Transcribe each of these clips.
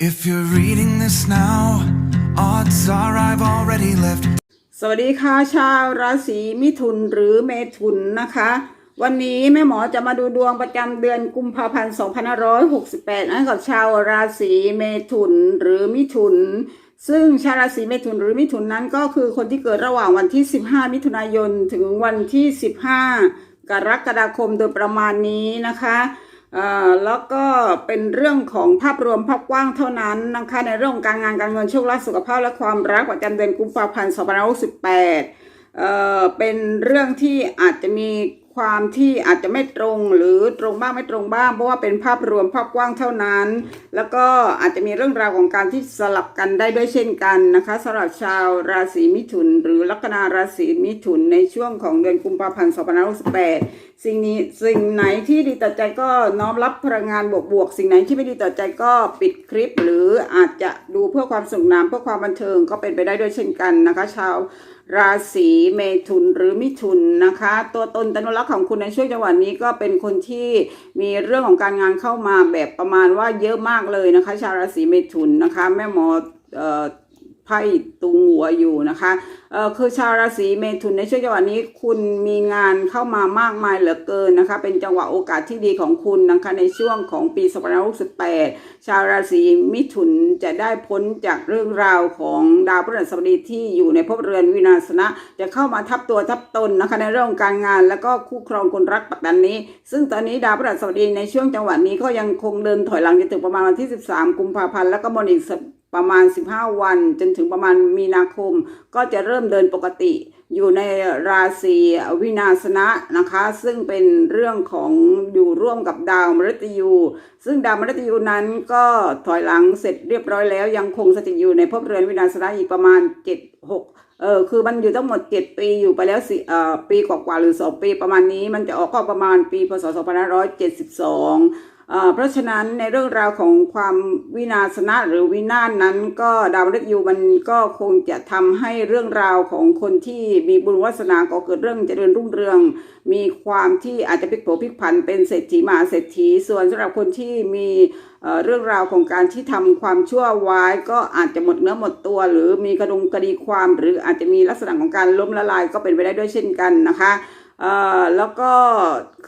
If you're reading this now, odds are I've already left สวัสดีค่ะชาวราศีมิถุนหรือเมถุนนะคะ วันนี้แม่หมอจะมาดูดวงประจำเดือนกุมภาพันธ์ 2568ให้กับชาวราศีเมถุนหรือมิถุน ซึ่งชาวราศีเมถุนหรือมิถุนนั้นก็คือคนที่เกิดระหว่างวันที่ 15 มิถุนายนถึงวันที่ 15 กรกฎาคมโดยประมาณนี้นะคะ แล้วก็เป็นเรื่องของภาพรวมภาพกว้างเท่านั้นนะคะในเรื่องของการงานการเงินโชคลาภสุขภาพและความรักประจำเดือนกุมภาพันธ์2568เอ่อเป็นเรื่องที่อาจจะมี ความที่อาจจะไม่ตรงหรือตรงบ้างไม่ตรงบ้าง เพราะว่าเป็นภาพรวมภาพกว้างเท่านั้น แล้วก็อาจจะมีเรื่องราวของการที่สลับกันได้ด้วยเช่นกันนะคะสำหรับชาวราศีมิถุน หรือลัคนาราศีมิถุนในช่วงของเดือนกุมภาพันธ์2568สิ่งนี้สิ่งไหนที่ดีต่อใจก็น้อมรับพลังงานบวกๆสิ่งไหนที่ไม่ดีต่อใจก็ปิดคลิป หรืออาจจะดูเพื่อความสนุกนานเพื่อความบันเทิงก็เป็นไปได้ด้วยเช่นกันนะคะ ชาว ราศีเมถุนหรือมิถุนนะคะ ตัวตนตนุรักษ์ของคุณในช่วงจังหวะนี้ก็เป็นคนที่มีเรื่องของการงานเข้ามาแบบประมาณว่าเยอะมากเลยนะคะ ชาวราศีเมถุนนะคะ แม่หมอเอ่อ ไพ่ตุงหัวอยู่นะคะเออคือชาวราศีเมถุนในช่วงจังหวะนี้คุณมีงานเข้ามามากมายเหลือเกินนะคะ เป็นจังหวะโอกาสที่ดีของคุณนะคะในช่วงของปี2568ชาวราศีมิถุนจะได้พ้นจากเรื่องราวของดาวพฤหัสบดีที่อยู่ในภพเรือนวินาศนะ จะเข้ามาทับตัวทับตนนะคะในเรื่องการงาน แล้วก็คู่ครองคนรักปัจจุบันนี้ ซึ่งตอนนี้ดาวพฤหัสบดีในช่วงจังหวะนี้ก็ยังคงเดินถอยหลังจนถึงประมาณวันที่ 13 กุมภาพันธ์แล้วก็มนอีก ประมาณ 15 วัน จนถึงประมาณมีนาคม ก็จะเริ่มเดินปกติอยู่ในราศีวินาศนะนะคะ ซึ่งเป็นเรื่องของอยู่ร่วมกับดาวมฤตยู ซึ่งดาวมฤตยูนั้นก็ถอยหลังเสร็จเรียบร้อยแล้ว ยังคงสถิตอยู่ในภพเรือนวินาศนะอีกประมาณ 7 6เออคือมันอยู่ทั้งหมด 7 ปีอยู่ไปแล้วสิเอ่อปีกว่าๆหรือ 2 ปีประมาณนี้มันจะออกก็ประมาณปีพศ2572 เพราะฉะนั้นในเรื่องราวของความวินาศนะหรือวินาศนั้น ก็ดาวมฤตยูมันก็คงจะทำให้เรื่องราวของคนที่มีบุญวาสนาก็เกิดเรื่องเจริญรุ่งเรือง มีความที่อาจจะพลิกโผพลิกผันเป็นเศรษฐีมหาเศรษฐี ส่วนสำหรับคนที่มีเรื่องราวของการที่ทำความชั่วไว้ก็อาจจะหมดเนื้อหมดตัว หรือมีกระดุงคดีความ หรืออาจจะมีลักษณะของการล้มละลายก็เป็นไปได้ด้วยเช่นกันนะคะ แล้วก็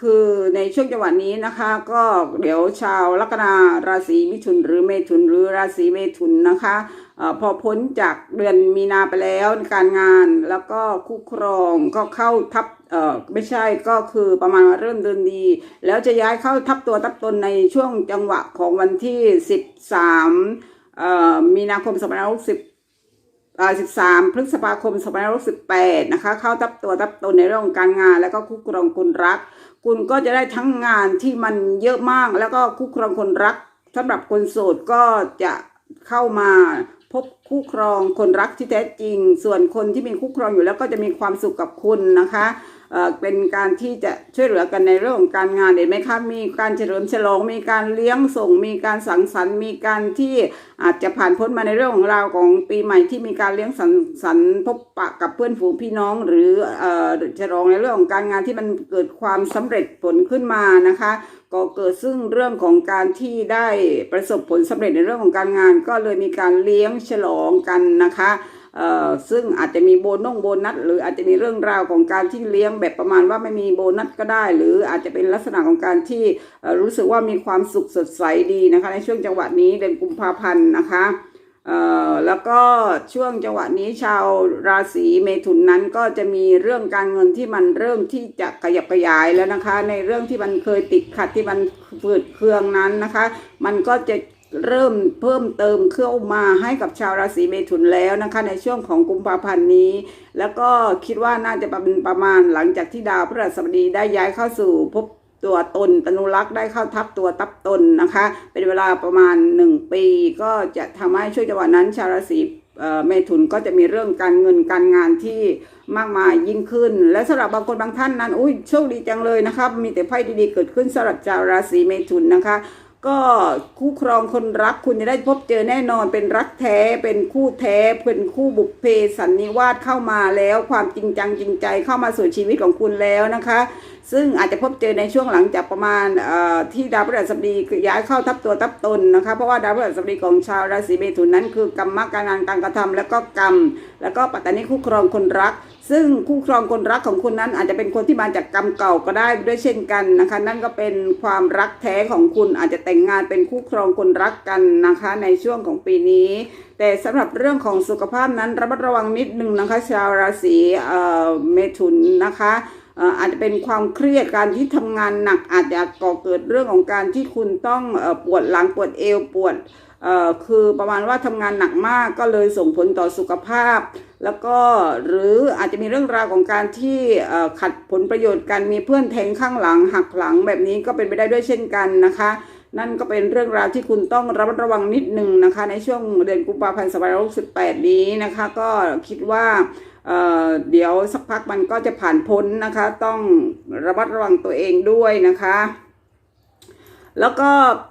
คือในช่วงจังหวะนี้นะคะ ก็เดี๋ยวชาวลัคนาราศีมิถุนหรือเมถุนหรือราศีเมถุนนะคะอพอพ้นจากเดือนมีนาไปแล้วการงานแล้วก็คู่ครองก็เข้าทับเออไม่ใช่ก็คือประมาณเริ่มเดินดี แล้วจะย้ายเข้าทับตัวทับตนในช่วงจังหวะของวันที่ 13มีนาคม2560 13 พฤษภาคม2568นะคะ เข้าทับตัวทับตนในเรื่องของการงาน แล้วก็คู่ครองคนรัก คุณก็จะได้ทั้งงานที่มันเยอะมาก แล้วก็คู่ครองคนรักสำหรับคนโสดก็จะเข้ามาพบคู่ครองคนรักที่แท้จริง ส่วนคนที่มีคู่ครองอยู่แล้วก็จะมีความสุขกับคุณนะคะ เออเป็นการที่จะช่วยเหลือกันในเรื่องของการงานเห็นไหมคะมีการเฉลิมฉลอง มีการเลี้ยงส่ง มีการสังสรรค์ มีการที่อาจจะผ่านพ้นมาในเรื่องของราวของปีใหม่ที่มีการเลี้ยงสังสรรค์พบปะกับเพื่อนฝูงพี่น้อง หรือเอ่อฉลองในเรื่องของการงานที่มันเกิดความสำเร็จผลขึ้นมานะคะ ก็เกิดซึ่งเรื่องของการที่ได้ประสบผลสำเร็จในเรื่องของการงาน ก็เลยมีการเลี้ยงฉลองกันนะคะ ซึ่งอาจจะมีโบนงโบนัสหรืออาจจะมีเรื่องราวของการที่เลี้ยงแบบประมาณว่าไม่มีโบนัสก็ได้ หรืออาจจะเป็นลักษณะของการที่รู้สึกว่ามีความสุขสดใสดีนะคะ ในช่วงจังหวะนี้เดือนกุมภาพันธ์นะคะแล้วก็ช่วงจังหวะนี้ชาวราศีเมถุนนั้นก็จะมีเรื่องการเงินที่มันเริ่มที่จะขยับขยายแล้วนะคะ ในเรื่องที่มันเคยติดขัดที่มันฝืดเคืองนั้นนะคะ มันก็จะ เริ่มเพิ่มเติมเข้ามาให้กับชาวราศีเมถุนแล้วนะคะในช่วงของกุมภาพันธ์นี้ แล้วก็คิดว่าน่าจะเป็นประมาณหลังจากที่ดาวพฤหัสบดีได้ย้ายเข้าสู่ภพตัวตนตนุรักษ์ได้เข้าทับตัวทับตนนะคะ เป็นเวลาประมาณ 1 ปี ก็จะทำให้ช่วงจังหวะนั้นชาวราศีเมถุนก็จะมีเรื่องการเงินการงานที่มากมายยิ่งขึ้น และสำหรับบางคนบางท่านนั้นอุ้ยโชคดีจังเลยนะครับมีแต่ไพ่ดีๆเกิดขึ้นสำหรับชาวราศีเมถุนนะคะ ก็คู่ครองคนรักคุณจะได้พบเจอแน่นอนเป็นรักแท้เป็นคู่แท้เป็นคู่บุพเพสันนิวาสเข้ามาแล้ว ความจริงจังจริงใจเข้ามาสู่ชีวิตของคุณแล้วนะคะ ซึ่งอาจจะพบเจอในช่วงหลังจากประมาณที่ดาวพฤหัสบดีย้ายเข้าทับตัวทับตนนะคะเพราะว่าดาวพฤหัสบดีของชาวราศีเมถุนนั้น คือกรรมการงานการกระทำแล้วก็กรรม แล้วก็ปัตตานีคู่ครองคนรัก ซึ่งคู่ครองคนรักของคุณนั้น อาจจะเป็นคนที่มาจากกรรมเก่าก็ได้ด้วยเช่นกันนะคะ นั่นก็เป็นความรักแท้ของคุณอาจจะแต่งงานเป็นคู่ครองคนรักกันนะคะ ในช่วงของปีนี้ แต่สำหรับเรื่องของสุขภาพนั้นระมัดระวังนิดนึงนะคะ ชาวราศีเมถุนนะคะ อาจจะเป็นความเครียดการที่ทำงานหนักอาจจะก่อเกิดเรื่องของการที่คุณต้องปวดหลังปวดเอวปวดคือประมาณว่าทำงานหนักมากก็เลยส่งผลต่อสุขภาพ แล้วก็หรืออาจจะมีเรื่องราวของการที่ขัดผลประโยชน์กันมีเพื่อนแทงข้างหลังหักหลังแบบนี้ก็เป็นไปได้ด้วยเช่นกันนะคะ นั่นก็เป็นเรื่องราวที่คุณต้องระมัดระวังนิดนึงนะคะ ในช่วงเดือนกุมภาพันธ์2568นี้นะคะ ก็คิดว่า เเดี๋ยวสักพักมันก็จะผ่านพ้นนะคะ ต้องระมัดระวังตัวเองด้วยนะคะ แล้วก็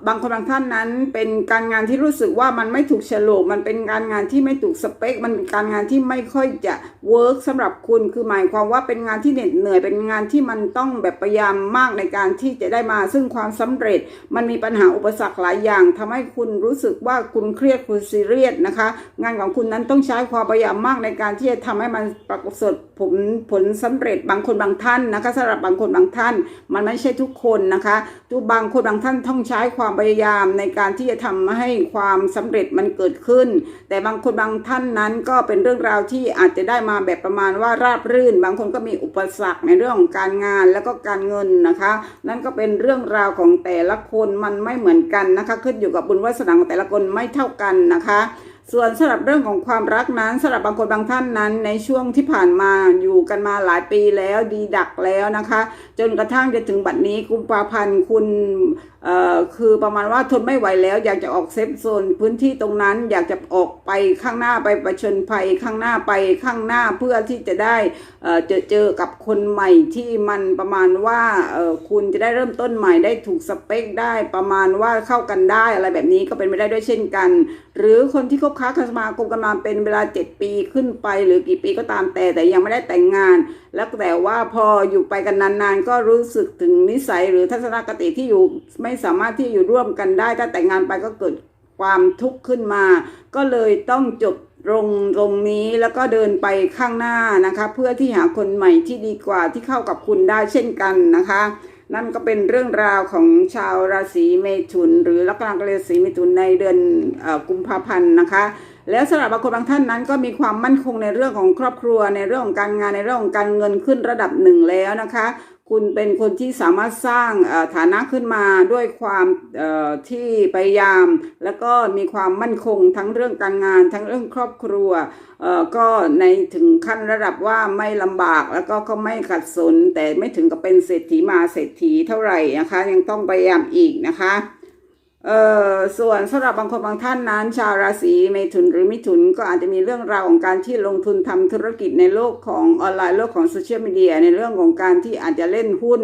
บางคนบางท่านนั้นเป็นการงานที่รู้สึกว่ามันไม่ถูกฉลกมันเป็นการงานที่ไม่ถูกสเปค มันเป็นการงานที่ไม่ค่อยจะเวิร์กสำหรับคุณคือหมายความว่าเป็นงานที่เหน็ดเหนื่อย เป็นงานที่มันต้องแบบพยายามมากในการที่จะได้มาซึ่งความสำเร็จ มันมีปัญหาอุปสรรคหลายอย่างทำให้คุณรู้สึกว่าคุณเครียดคุณซีเรียสนะคะ งานของคุณนั้นต้องใช้ความพยายามมากในการที่จะทำให้มันปรากฏผลผลสำเร็จบางคนบางท่านนะคะสำหรับบางคนบางท่าน มันไม่ใช่ทุกคนนะคะทุกบางคนบางท่านานต้องใช้ความพยายามในการที่จะทำให้ความสำเร็จมันเกิดขึ้น แต่บางคนบางท่านนั้นก็เป็นเรื่องราวที่อาจจะได้มาแบบประมาณว่าราบรื่น บางคนก็มีอุปสรรคในเรื่องของการงานแล้วก็การเงินนะคะ นั่นก็เป็นเรื่องราวของแต่ละคนมันไม่เหมือนกันนะคะ ขึ้นอยู่กับบุญวาสนาของแต่ละคนไม่เท่ากันนะคะส่วนสำหรับเรื่องของความรักนั้นสำหรับบางคนบางท่านนั้น ในช่วงที่ผ่านมาอยู่กันมาหลายปีแล้วดีดักแล้วนะคะ จนกระทั่งจะถึงบัดนี้กุมภาพันธ์คุณคือประมาณว่าทนไม่ไหวแล้ว อยากจะออกเซฟโซนพื้นที่ตรงนั้นอยากจะออกไปข้างหน้าไปประชนภัยข้างหน้าไปข้างหน้าเพื่อที่จะได้เจอเจอกับคนใหม่ที่มันประมาณว่าคุณจะได้เริ่มต้นใหม่ได้ถูกสเปคได้ประมาณว่าเข้ากันได้อะไรแบบนี้ก็เป็นไปได้ด้วยเช่นกัน หรือคนที่คบค้าสมาคมกันมาเป็นเวลา 7 ปีขึ้นไป หรือกี่ปีก็ตามแต่แต่ยังไม่ได้แต่งงานแล้วแต่ว่าพออยู่ไปกันนานๆ ก็รู้สึกถึงนิสัยหรือทัศนคติที่อยู่ไม่สามารถที่อยู่ร่วมกันได้ ถ้าแต่งงานไปก็เกิดความทุกข์ขึ้นมา ก็เลยต้องจบตรงตรงนี้แล้วก็เดินไปข้างหน้านะคะ เพื่อที่หาคนใหม่ที่ดีกว่าที่เข้ากับคุณได้เช่นกันนะคะ นั่นก็เป็นเรื่องราวของชาวราศีเมถุน หรือลัคนาราศีเมถุนในเดือนอกุมภาพันธ์นะคะ แล้วสำหรับบางคนบางท่านนั้นก็มีความมั่นคงในเรื่องของครอบครัว ในเรื่องของการงานในเรื่องของการเงินขึ้นระดับหนึ่งแล้วนะคะ คุณเป็นคนที่สามารถสร้างฐานะขึ้นมาด้วยความที่พยายาม แล้วก็มีความมั่นคงทั้งเรื่องการงาน ทั้งเรื่องครอบครัวก็ในถึงขั้นระดับว่าไม่ลำบากแล้วก็ก็ไม่ขัดสน แต่ไม่ถึงกับเป็นเศรษฐีมาเศรษฐีเท่าไหร่นะคะ ยังต้องพยายามอีกนะคะ เอ่อส่วนสำหรับบางคนบางท่านนั้น ชาวราศีเมถุนหรือมิถุนก็อาจจะมีเรื่องราวของการที่ลงทุนทำธุรกิจในโลกของออนไลน์โลกของโซเชียลมีเดียในเรื่องของการที่อาจจะเล่นหุ้น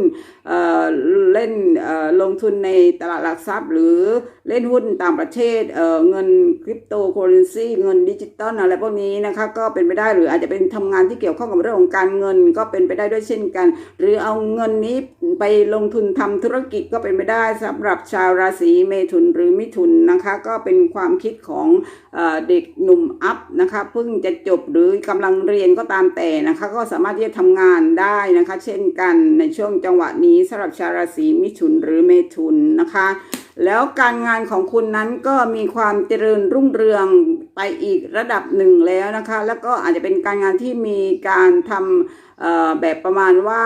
เอ่อเล่นเอ่อลงทุนในตลาดหลักทรัพย์ หรือเล่นหุ้นต่างประเทศเอ่อเงินคริปโตเคอเรนซีเงินดิจิตอลอะไรพวกนี้นะคะก็เป็นไปได้หรืออาจจะเป็นทำงานที่เกี่ยวข้องกับเรื่องของการเงินก็เป็นไปได้ด้วยเช่นกัน หรือเอาเงินนี้ไปลงทุนทำธุรกิจก็เป็นไปได้สำหรับชาวราศีเมถุนหรือมิถุนนะคะ ก็เป็นความคิดของเอเด็กหนุ่มอัพนะคะเพิ่งจะจบหรือกำลังเรียนก็ตามแต่นะคะ ก็สามารถที่จะทำงานได้นะคะ เช่นกันในช่วงจังหวะนี้สำหรับชาวราศีมิถุนหรือเมถุนนะคะแล้วการงานของคุณนั้นก็มีความเจริญรุ่งเรืองไปอีกระดับหนึ่งแล้วนะคะ แล้วก็อาจจะเป็นการงานที่มีการทำแบบประมาณว่า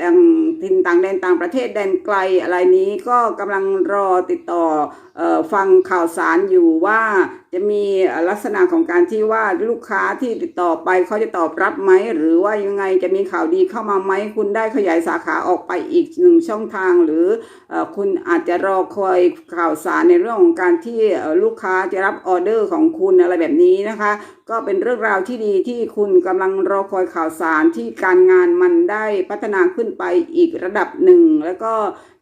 ต่างถิ่นต่างแดนต่างประเทศแดนไกลอะไรนี้ก็กำลังรอติดต่อออฟังข่าวสารอยู่ว่าจะมีลักษณะของการที่ว่าลูกค้าที่ติดต่อไปเขาจะตอบรับไหม หรือว่ายังไงจะมีข่าวดีเข้ามาไหม คุณได้ขยายสาขาออกไปอีกหนึ่งช่องทาง หรืออคุณอาจจะรอคอยข่าวสารในเรื่องของการที่ลูกค้าจะรับออเดอร์ของคุณอะไรแบบนี้นะคะ ก็เป็นเรื่องราวที่ดีที่คุณกำลังรอคอยข่าวสารที่การงานมันได้พัฒนาขึ้นไปอีกระดับหนึ่ง แล้วก็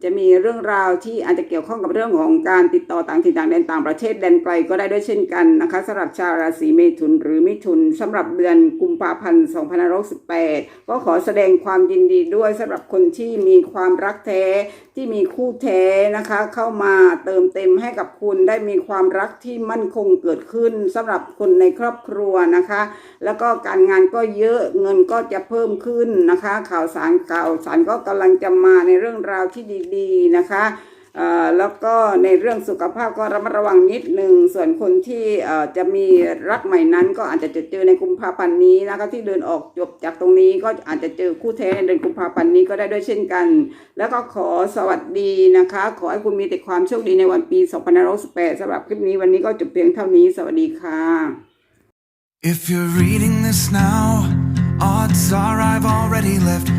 จะมีเรื่องราวที่อาจจะเกี่ยวข้องกับเรื่องของการติดต่อต่างถิ่นต่างแดนต่างประเทศแดนไกลก็ได้ด้วยเช่นกันนะคะสำหรับชาวราศีเมถุนหรือมิถุนสำหรับเดือนกุมภาพันธ์2568 ก็ขอแสดงความยินดีด้วยสำหรับคนที่มีความรักแท้ที่มีคู่แท้นะคะ เข้ามาเติมเต็มให้กับคุณได้มีความรักที่มั่นคงเกิดขึ้นสำหรับคนในครอบครัวนะคะ แล้วก็การงานก็เยอะเงินก็จะเพิ่มขึ้นนะคะ ข่าวสารข่าวสารก็กำลังจะมาในเรื่องราวที่ดี ๆนะคะ แล้วก็ในเรื่องสุขภาพก็ระมัดระวังนิดหนึ่งส่วนคนที่จะมีรักใหม่นั้น ก็อาจจะเจอในกุมภาพันธ์นี้นะคะที่เดินออกจบจากตรงนี้ก็อาจจะเจอคู่แท้ในเดือนกุมภาพันธ์นี้ก็ได้ด้วยเช่นกัน แล้วก็ขอสวัสดีนะคะ ขอให้คุณมีแต่ความโชคดีในวันปี2568สำหรับคลิปนี้วันนี้ก็จบเพียงเท่านี้สวัสดีค่ะ If you're reading this now, odds are I've already left